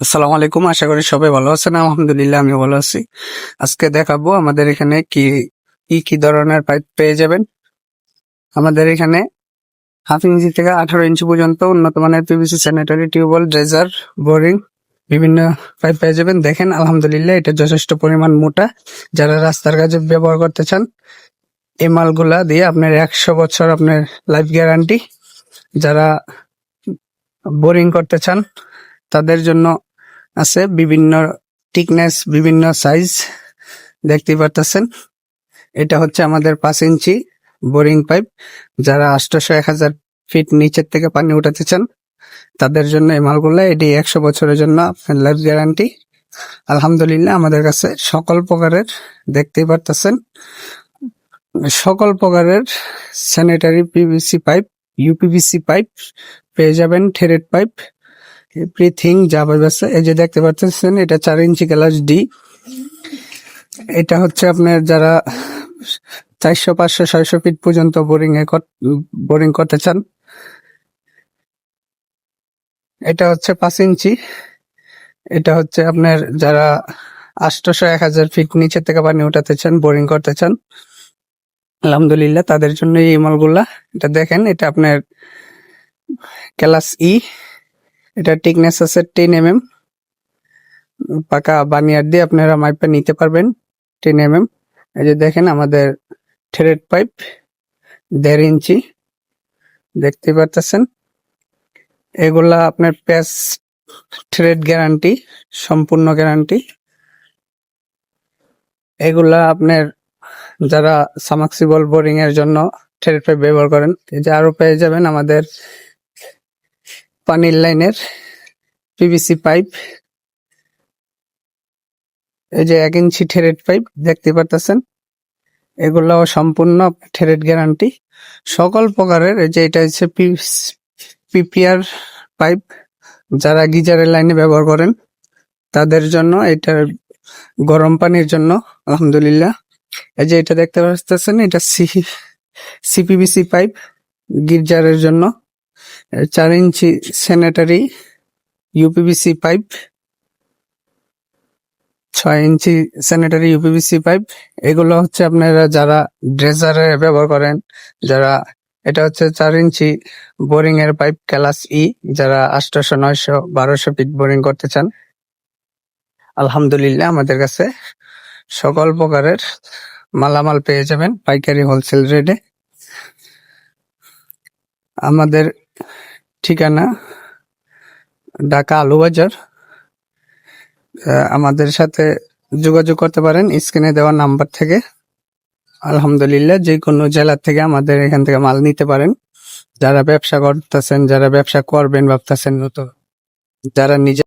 আসসালামু আলাইকুম, আশা করি সবাই ভালো আছেন। আলহামদুলিল্লাহ আমি ভালো আছি। আজকে দেখাবো আমাদের এখানে কি কি কি ধরনের পাইপ পেয়ে যাবেন। আমাদের এখানে হাফ ইঞ্চি থেকে আঠারো ইঞ্চি পর্যন্ত উন্নত মানের PVC sanitary tubewell, dredger, boring বিভিন্ন পাইপ পেয়ে যাবেন। দেখেন, আলহামদুলিল্লাহ, এটা যথেষ্ট পরিমাণ মোটা। যারা রাস্তার কাজে ব্যবহার করতে চান, এই মালগুলা দিয়ে আপনার একশো বছর আপনার লাইফ গ্যারান্টি। যারা বোরিং করতে চান, তাদের জন্য আছে, বিভিন্ন টিকনেস বিভিন্ন সাইজ দেখতে পারতেছেন। এটা হচ্ছে আমাদের পাঁচ ইঞ্চি বোরিং পাইপ যারা আটশোশো এক হাজার ফিট নিচের থেকে পানি উঠাতে চান, তাদের জন্য এই মালগুলো, এটি একশো বছরের জন্য লাইফ গ্যারান্টি আলহামদুলিল্লাহ, আমাদের কাছে সকল প্রকারের দেখতেই পারতেছেন, সকল প্রকারের sanitary PVC pipe UPVC pipe পেয়ে যাবেন থেরেড পাইপ এভরিথিং যা পাইপ আছে এই যে দেখতে পাচ্ছেন, এটা চার ইঞ্চি ক্লাস ডি এটা হচ্ছে আপনার যারা চারশো, পাঁচশো, ছয়শো ফিট পর্যন্ত বোরিং এ বোরিং করতে চান। এটা হচ্ছে পাঁচ ইঞ্চি। এটা হচ্ছে আপনার যারা আটশোশো এক হাজার ফিট নিচে থেকে পানি উঠাতে চান বোরিং করতে চান, আলহামদুলিল্লাহ তাদের জন্য এই মালগুলা। এটা দেখেন, এটা আপনার ক্লাস ই এটা টিকনেস আছে টেন এম এম পাকা বানিয়ার দিয়ে আপনারা মাইপটা নিতে পারবেন টেন এম এম এই যে দেখেন আমাদের থ্রেড পাইপ দেড় ইঞ্চি। দেখতে পারতেছেন? এগুলা আপনার প্যাচ থ্রেড গ্যারান্টি সম্পূর্ণ গ্যারান্টি এগুলা আপনার যারা সামাক্সিবল বোরিং এর জন্য থ্রেড পাইপ ব্যবহার করেন, এই যে আরও পেয়ে যাবেন আমাদের পানির লাইনের পিভিসি পাইপ। এই যে এক ইঞ্চি থেরেড পাইপ, দেখতে পারতেছেন? এগুলাও সম্পূর্ণ থেরেড গ্যারান্টি। সকল প্রকারের এই যে এটা হচ্ছে পিপিআর পাইপ, যারা গিজারের লাইনে ব্যবহার করেন, তাদের জন্য এটা গরম পানির জন্য, আলহামদুলিল্লাহ। এই যে এটা দেখতে পাচ্ছেন এটা সি সিপিবিসি পাইপ গির্জারের জন্য। চার ইঞ্চি স্যানিটারি ইউপিভিসি পাইপ ছয় ইঞ্চি স্যানিটারি ইউপিভিসি পাইপ এগুলো হচ্ছে আপনারা যারা ড্রেজারে ব্যবহার করেন, যারা এটা হচ্ছে চার ইঞ্চি বোরিং এর পাইপ ক্লাস ই যারা আটশোশো নয়শো বারোশো ফিট বোরিং করতে চান। আলহামদুলিল্লাহ, আমাদের কাছে সকল প্রকারের মালামাল পেয়ে যাবেন পাইকারি হোলসেল রেটে আমাদের ঠিকানা, ঢাকা আলুবাজার। আমাদের সাথে যোগাযোগ করতে পারেন, স্ক্রিনে দেওয়া নাম্বার থেকে। আলহামদুলিল্লাহ, যে কোনো জেলা থেকে আমাদের এখান থেকে মাল নিতে পারেন। যারা ব্যবসা করতেছেন, যারা ব্যবসা করবেন, ভাবতেছেন নতুন, যারা নিজে